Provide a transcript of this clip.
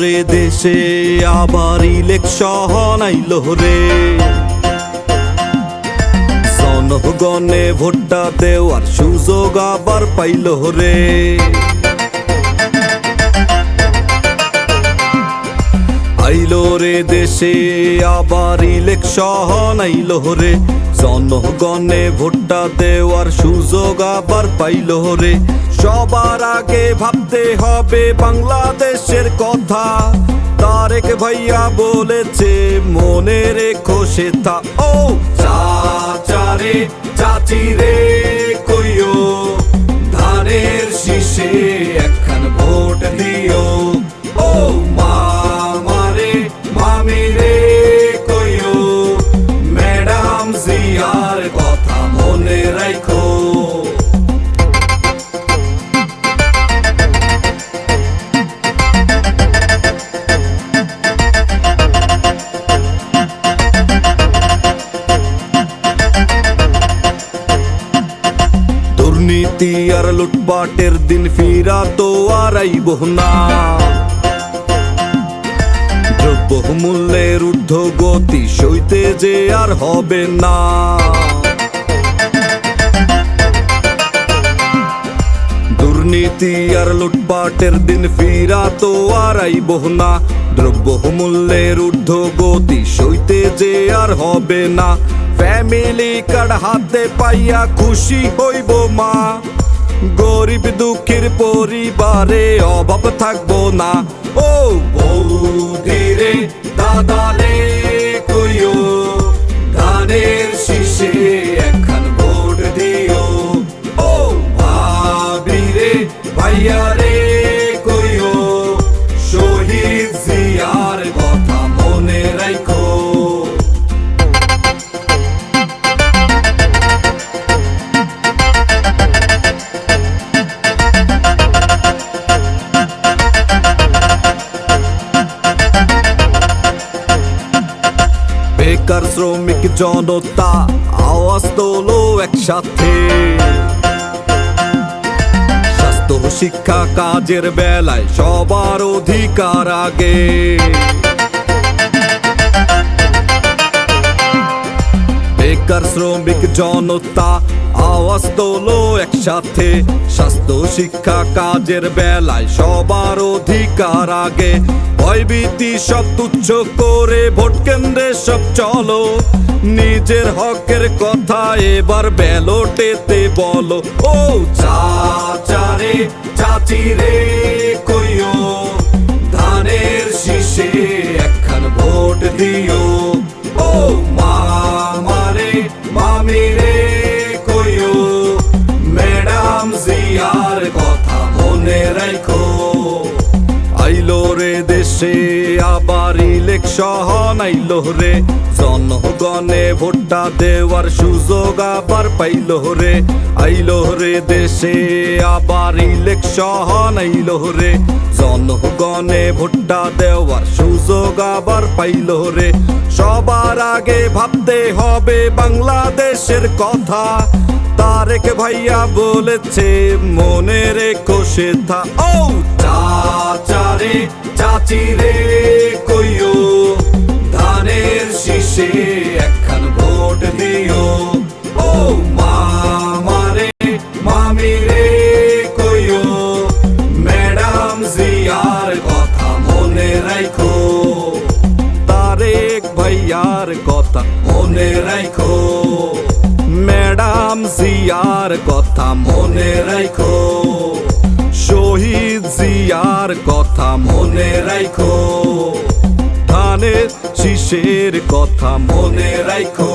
রে দেশে আবার ইলেকশন আইল রে। জনগণে ভোটটা দেওয়ার সুযোগ আবার পাইল রে। আইলো রে দেশে আবার ইলেকশন আইলো রে। জনগণে ভোটটা দেওয়ার সুযোগ আবার পাইল রে। সবার ভাবতে হবে বাংলাদেশের কথা। তারেক ভাইয়া বলেছে, মনে রেখো তা ও চাচারে চাচি রে, কইও, ধানের শীষে একখান আর লুটপাটের দিন ফিরা তো আর না। দ্রব্য মূল্যের গতি সইতে যে আর হবে না। দুর্নীতি আর লুটপাটের দিন ফিরা তো আর না। দ্রব্য মূল্যের গতি সইতে যে আর হবে না। ফ্যামিলি কার্ড হাতে পাইয়া খুশি হইব মা। গরিব দুঃখের পরিবারে অভাব থাকব না। ও বেকার শ্রমিক জনতা আওয়াজ তোলো একসাথে। স্বাস্থ্য শিক্ষা কাজের বেলায় সবার অধিকার আগে। বেকার শ্রমিক জনতা, আওয়াজ তোলো একসাথে। স্বাস্থ্য, শিক্ষা কাজের বেলায় সবার অধিকার আগে। ভয়ভীতি সব তুচ্ছ করে ভোট কেন্দ্রে সব চলো। নিজের হকের কথা এবার ব্যালটেতে বলো। ও চাচারে চাচি দেশে আবার ইলেকশন আইলো রে। জনগণে ভোটটা দেওয়ার সুযোগ আবার পাইলো রে। আইলো রে দেশে আবার ইলেকশন আইলো রে। জনগণে ভোটটা দেওয়ার সুযোগ আবার পাইলো রে। সবার আগে ভাবতে হবে বাংলাদেশের কথা। তারেক ভাইয়া বলেছে, মনে রেখো সেথা। ও চাচারে চাচি রে কইও। ধানের শীষে একখান ভোট দিও। ও মামারে মামি রে কইও। ম্যাডাম জিয়ার কথা মনে রাখো তারেক ভাইয়ার কথা মনে রাখো ম্যাডাম জিয়ার কথা মনে রাখো জিয়ার কথা মনে রাখো ধানের শীষের কথা মনে রাখো